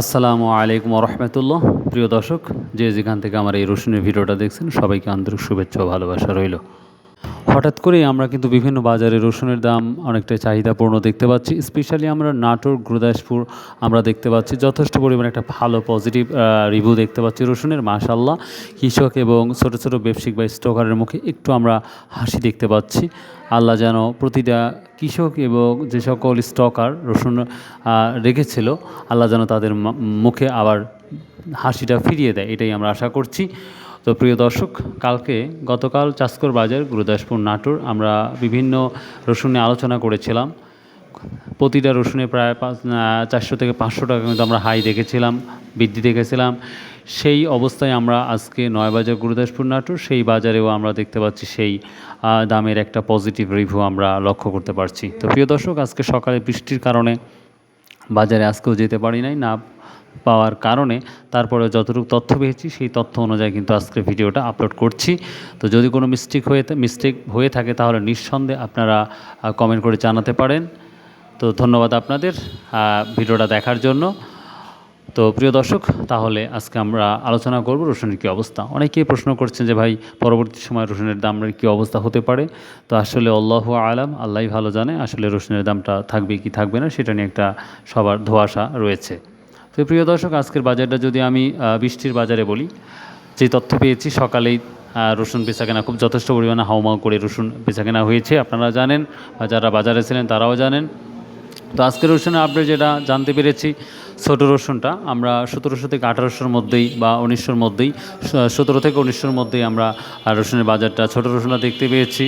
আসসালামু আলাইকুম রহমতুল্লাহ প্রিয় দর্শক, যে যেখান থেকে আমার এই রসুনের ভিডিওটা দেখছেন, সবাইকে আন্তরিক শুভেচ্ছা ভালোবাসা রইল। হঠাৎ করেই আমরা কিন্তু বিভিন্ন বাজারে রসুনের দাম অনেকটা চাহিদাপূর্ণ দেখতে পাচ্ছি। স্পেশালি আমরা নাটোর, গুরুদাসপুর আমরা দেখতে পাচ্ছি। যথেষ্ট পরিমাণে একটা ভালো পজিটিভ রিভিউ দেখতে পাচ্ছি রসুনের মাশাল্লাহ কৃষক এবং ছোট ছোট ব্যবসায়িক বা স্টকারের মুখে একটু আমরা হাসি দেখতে পাচ্ছি। আল্লাহ যেন প্রতিটা কৃষক এবং যে সকল স্টকার রসুন রেখেছিল, আল্লাহ যেন তাদের মুখে আবার হাসিটা ফিরিয়ে দেয়। এটাই আমরা আশা করছি। তো প্রিয় দর্শক, কালকে গতকাল চাষকর বাজার, গুরুদাসপুর, নাটোর আমরা বিভিন্ন রসুন নিয়ে আলোচনা করেছিলাম। প্রতিটা রসুনে প্রায় পাঁচ চারশো থেকে পাঁচশো টাকা কিন্তু আমরা হাই দেখেছিলাম, বৃদ্ধি দেখেছিলাম। সেই অবস্থায় আমরা আজকে নয়বাজার গুরুদাসপুর, নাটোর, সেই বাজারেও আমরা দেখতে পাচ্ছি সেই দামের একটা পজিটিভ রিভিউ আমরা লক্ষ্য করতে পারছি। তো প্রিয় দর্শক, আজকে সকালে বৃষ্টির কারণে বাজারে আজকেও যেতে পারি নাই, না পাওয়ার কারণে তারপরে যতটুকু তথ্য পেয়েছি, সেই তথ্য অনুযায়ী কিন্তু আজকে ভিডিওটা আপলোড করছি। তো যদি কোনো মিস্টেক হয়ে মিস্টেক হয়ে থাকে তাহলে নিঃসন্দেহে আপনারা কমেন্ট করে জানাতে পারেন। তো ধন্যবাদ আপনাদের ভিডিওটা দেখার জন্য। তো প্রিয় দর্শক, তাহলে আজকে আমরা আলোচনা করব রসুনের কী অবস্থা। অনেকেই প্রশ্ন করছেন যে ভাই, পরবর্তী সময় রসুনের দামের কী অবস্থা হতে পারে? তো আসলে আল্লাহ আলাম, আল্লাহই ভালো জানে আসলে রসুনের দামটা থাকবে কি থাকবে না, সেটা নিয়ে একটা সবার ধোয়াশা রয়েছে। তো প্রিয় দর্শক, আজকের বাজারটা যদি আমি বৃষ্টির বাজারে বলি, যে তথ্য পেয়েছি, সকালেই রসুন বেচাকেনা খুব যথেষ্ট পরিমাণে হাউমাউ করে রসুন বেচাকেনা হয়েছে, আপনারা জানেন যারা বাজারে ছিলেন তারাও জানেন। তো আজকের রসুনের আপডেট যেটা জানতে পেরেছি, ছোটো রসুনটা আমরা সতেরোশো থেকে আঠারোশোর মধ্যেই বা উনিশশোর মধ্যেই সতেরো থেকে উনিশশোর মধ্যেই আমরা রসুনের বাজারটা, ছোটো রসুনটা দেখতে পেয়েছি।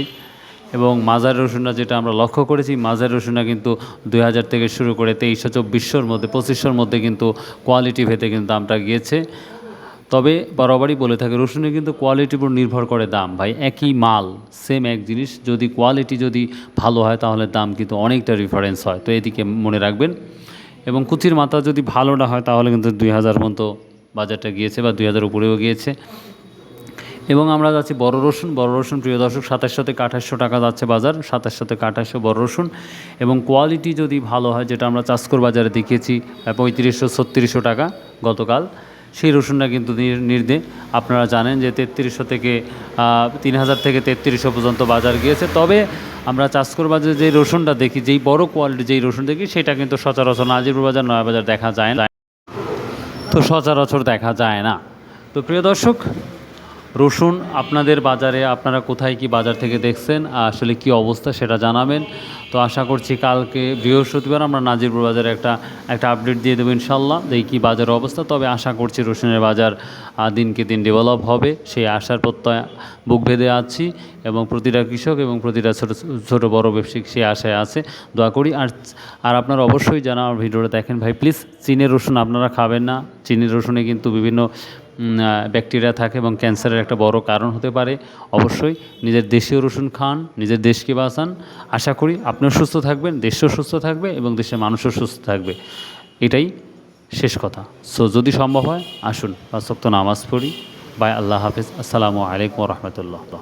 এবং মাজার রসুনটা যেটা আমরা লক্ষ্য করেছি, মাজার রসুনটা কিন্তু দুই হাজার থেকে শুরু করে তেইশশো চব্বিশশোর মধ্যে পঁচিশশোর মধ্যে কিন্তু কোয়ালিটি ভেদে কিন্তু দামটা গিয়েছে। তবে বরাবরই বলে থাকে, রসুনের কিন্তু কোয়ালিটির উপর নির্ভর করে দাম। ভাই, একই মাল সেম এক জিনিস, যদি কোয়ালিটি যদি ভালো হয়, তাহলে দাম কিন্তু অনেকটা রিফারেন্স হয়। তো এদিকে মনে রাখবেন। এবং কুচির মাথা যদি ভালো না হয়, তাহলে কিন্তু দুই হাজার মতো বাজারটা গিয়েছে বা দুই হাজার উপরেও গিয়েছে। এবং আমরা যাচ্ছি বড় রসুন বড় রসুন, প্রিয় দর্শক সাতাশশো থেকে আঠাশশো টাকা যাচ্ছে বাজার সাতাশশো থেকে আঠাশশো বড় রসুন এবং কোয়ালিটি যদি ভালো হয়, যেটা আমরা চাষকর বাজারে দেখিয়েছি পঁয়ত্রিশশো, ছত্রিশশো টাকা গতকাল, সেই রসুনটা কিন্তু নির- নির্দে। আপনারা জানেন যে তেত্রিশশো থেকে তিন হাজার থেকে তেত্রিশশো পর্যন্ত বাজার গিয়েছে। তবে আমরা চাষকর বাজারে যে রসুনটা দেখি, যেই বড় কোয়ালিটি যেই রসুন দেখি, সেটা কিন্তু সচরাচর নাজিরপুর বাজার, নয়া বাজার দেখা যায় না। তো সচরাচর দেখা যায় না। তো প্রিয় দর্শক রসুন, আপনাদের বাজারে আপনারা কোথায় কি বাজার থেকে দেখছেন, আসলে কি অবস্থা সেটা জানাবেন। তো আশা করছি কালকে বৃহস্পতিবার আমরা নাজিরপুর বাজারে একটা একটা আপডেট দিয়ে দেবো ইনশাল্লাহ দেখি কী বাজারের অবস্থা। তবে আশা করছি রসুনের বাজার দিনকে দিন ডেভেলপ হবে, সেই আশার প্রত্যয় বুক ভেদে আছি এবং প্রতিটা কৃষক এবং প্রতিটা ছোটো ছোটো বড় ব্যবসায়িক সেই আশায় আছে, দোয়া করি। আর আর আপনারা অবশ্যই জানা আমার ভিডিওটা দেখেন ভাই প্লিজ চীনের রসুন আপনারা খাবেন না। চীনের রসুনে কিন্তু বিভিন্ন ব্যাকটেরিয়া থাকে এবং ক্যান্সারের একটা বড় কারণ হতে পারে। অবশ্যই নিজের দেশীয় রসুন খান, নিজের দেশকে বাঁচান। আশা করি আপনিও সুস্থ থাকবেন, দেশও সুস্থ থাকবে এবং দেশের মানুষও সুস্থ থাকবে। এটাই শেষ কথা। সো যদি সম্ভব হয়, আসুন পাঁচ ওয়াক্ত নামাজ পড়ি। বাই, আল্লাহ হাফিজ। আসসালামু আলাইকুম রহমতুল্লাহ।